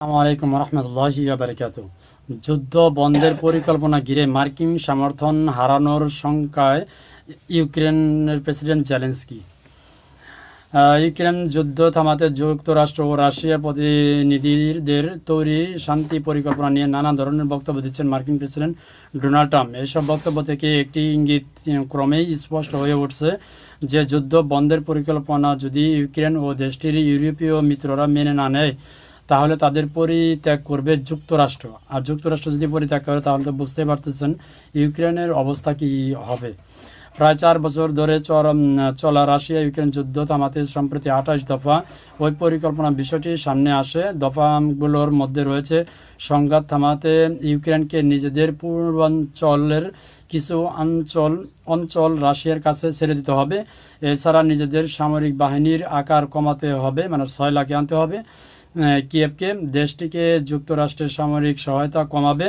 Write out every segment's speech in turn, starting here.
আসসালামু আলাইকুম রহমতুল্লাহি বারকাত যুদ্ধ বন্ধের পরিকল্পনা ঘিরে মার্কিন সমর্থন হারানোর শঙ্কায় ইউক্রেনের প্রেসিডেন্ট জেলেন্সকি। ইউক্রেন যুদ্ধ থামাতে যুক্তরাষ্ট্র ও রাশিয়ার প্রতিনিধিদের তৈরি শান্তি পরিকল্পনা নিয়ে নানা ধরনের বক্তব্য দিচ্ছেন মার্কিন প্রেসিডেন্ট ডোনাল্ড ট্রাম্প। এইসব বক্তব্য থেকে একটি ইঙ্গিত ক্রমেই স্পষ্ট হয়ে উঠছে যে যুদ্ধ বন্ধের পরিকল্পনা যদি ইউক্রেন ও দেশটির ইউরোপীয় মিত্ররা মেনে না নেয় তাহলে তাদের পরিত্যাগ করবে যুক্তরাষ্ট্র। আর যুক্তরাষ্ট্র যদি পরিত্যাগ করে, তাহলে তো বুঝতে পারতেছেন ইউক্রেনের অবস্থা কি হবে। প্রায় চার বছর ধরে চরম, চলা রাশিয়া ইউক্রেন যুদ্ধ থামাতে সম্প্রতি আঠাশ দফা ওই পরিকল্পনা বিষয়টি সামনে আসে। দফাগুলোর মধ্যে রয়েছে সংঘাত থামাতে ইউক্রেনকে নিজেদের পূর্বাঞ্চলের কিছু অঞ্চল অঞ্চল রাশিয়ার কাছে ছেড়ে দিতে হবে। এছাড়া নিজেদের সামরিক বাহিনীর আকার কমাতে হবে মানে ছয় লাখে আনতে হবে। কিয়েভকে দেশটিকে যুক্তরাষ্ট্রের সামরিক সহায়তা কমাবে।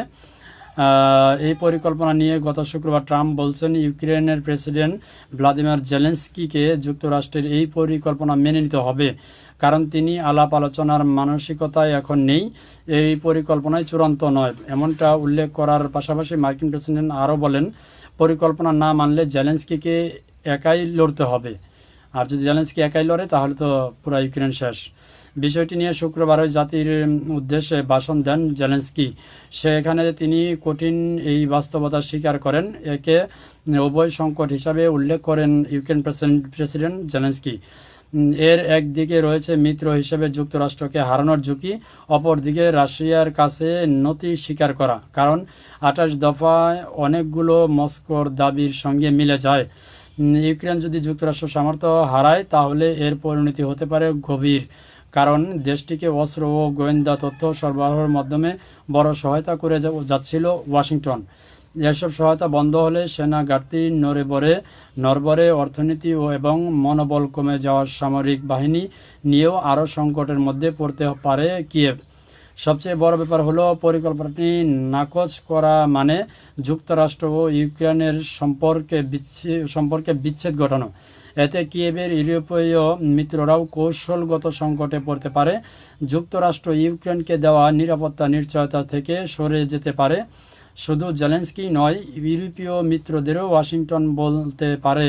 এই পরিকল্পনা নিয়ে গত শুক্রবার ট্রাম্প বলছেন, ইউক্রেনের প্রেসিডেন্ট ভ্লাদিমির জেলেন্সকিকে যুক্তরাষ্ট্রের এই পরিকল্পনা মেনে নিতে হবে, কারণ তিনি আলাপ আলোচনার মানসিকতায় এখন নেই। এই পরিকল্পনায় চূড়ান্ত নয়। এমনটা উল্লেখ করার পাশাপাশি মার্কিন প্রেসিডেন্ট আরও বলেন, পরিকল্পনা না মানলে জেলেন্সকিকে একাই লড়তে হবে। আর যদি জেলেন্সকি একাই লড়ে, তাহলে তো পুরো ইউক্রেন শেষ। বিষয়টি নিয়ে শুক্রবার ওই জাতির উদ্দেশ্যে ভাষণ দেন জেলেন্সকি। সেখানে তিনি কঠিন এই বাস্তবতা স্বীকার করেন। একে উভয় সংকট হিসাবে উল্লেখ করেন ইউক্রেন প্রেসিডেন্ট প্রেসিডেন্ট জেলেন্সকি। এর একদিকে রয়েছে মিত্র হিসেবে যুক্তরাষ্ট্রকে হারানোর ঝুঁকি, অপরদিকে রাশিয়ার কাছে নতি স্বীকার করা। কারণ আঠাশ দফায় অনেকগুলো মস্কোর দাবির সঙ্গে মিলে যায়। ইউক্রেন যদি যুক্তরাষ্ট্র সামর্থ্য হারায়, তাহলে এর পরিণতি হতে পারে গভীর। কারণ দেশটিকে অস্ত্র ও গোয়েন্দা তথ্য সরবরাহের মাধ্যমে বড় সহায়তা করে যাচ্ছিল ওয়াশিংটন। এসব সহায়তা বন্ধ হলে সেনা ঘাটতি নড়ে বড়ে নরবরে অর্থনীতি ও এবং মনোবল কমে যাওয়ার সামরিক বাহিনী নিয়েও আরও সংকটের মধ্যে পড়তে পারে কিয়েভ। সবচেয়ে বড় ব্যাপার হলো পরিকল্পনাটি নাকচ করা মানে যুক্তরাষ্ট্র ও ইউক্রেনের সম্পর্কে বিচ্ছেদ সম্পর্কে বিচ্ছেদ ঘটানো। এতে কিয়েভের ইউরোপীয় মিত্ররাও কৌশলগত সংকটে পড়তে পারে। যুক্তরাষ্ট্র ইউক্রেনকে দেওয়া নিরাপত্তা নিশ্চয়তা থেকে সরে যেতে পারে। শুধু জেলেন্সকি নয়, ইউরোপীয় মিত্রদেরও ওয়াশিংটন বলতে পারে,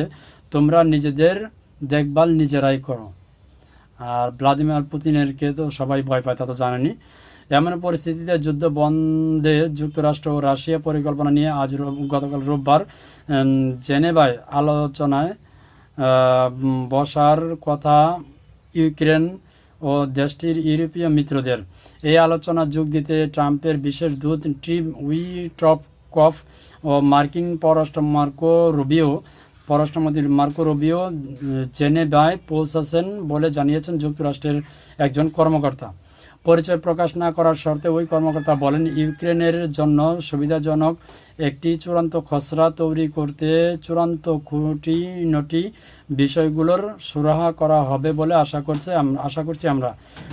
তোমরা নিজেদের দেখভাল নিজেরাই করো। আর ভ্লাদিমির পুতিনেরকে তো সবাই ভয় পায়, তা তো জানেনি এমন পরিস্থিতিতে যুদ্ধ বন্ধে যুক্তরাষ্ট্র ও রাশিয়া পরিকল্পনা নিয়ে আজ গতকাল রোববার জেনেভায় আলোচনায় বসার কথা ইউক্রেন ও দেশটির ইউরোপীয় মিত্রদের। এই আলোচনা যোগ দিতে ট্রাম্পের বিশেষ দূত টিম উইট্রপকফ ও মার্কিন পররাষ্ট্র মার্কো রুবিও পররাষ্ট্রমন্ত্রী মার্কো রুবিও জেনেভায় পৌঁছাছেন বলে জানিয়েছেন যুক্তরাষ্ট্রের একজন কর্মকর্তা। পরিচয় প্রকাশ না করার শর্তে ওই কর্মকর্তা বলেন, ইউক্রেনের জন্য সুবিধাজনক একটি চূড়ান্ত খসড়া তৈরি করতে চূড়ান্ত খুঁটিনটি বিষয়গুলোর সুরাহা করা হবে বলে আশা করছে আশা করছি আমরা।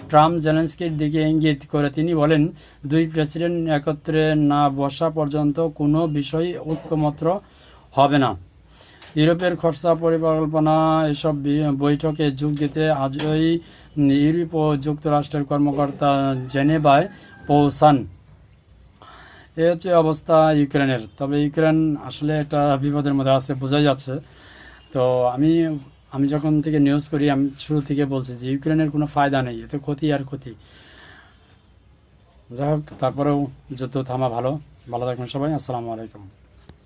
ট্রাম্প জেলেন্সকির দিকে ইঙ্গিত করে তিনি বলেন, দুই প্রেসিডেন্ট একত্রে না বসা পর্যন্ত কোনো বিষয় ঐক্যমত্র হবে না। ইউরোপের খরচা পরিকল্পনা এসব বৈঠকে যোগ দিতে আজই ইউরোপ ও যুক্তরাষ্ট্রের কর্মকর্তা জেনেভায় পৌঁছান। এ হচ্ছে অবস্থা ইউক্রেনের। তবে ইউক্রেন আসলে একটা বিপদের মধ্যে আছে, বোঝাই যাচ্ছে। তো আমি আমি যখন থেকে নিউজ করি, আমি শুরু থেকে বলছি যে ইউক্রেনের কোনো ফায়দা নেই, এতে ক্ষতি আর ক্ষতি। যাই হোক, তারপরেও যুদ্ধ থামা ভালো। ভালো থাকবেন সবাই, আসসালামু আলাইকুম।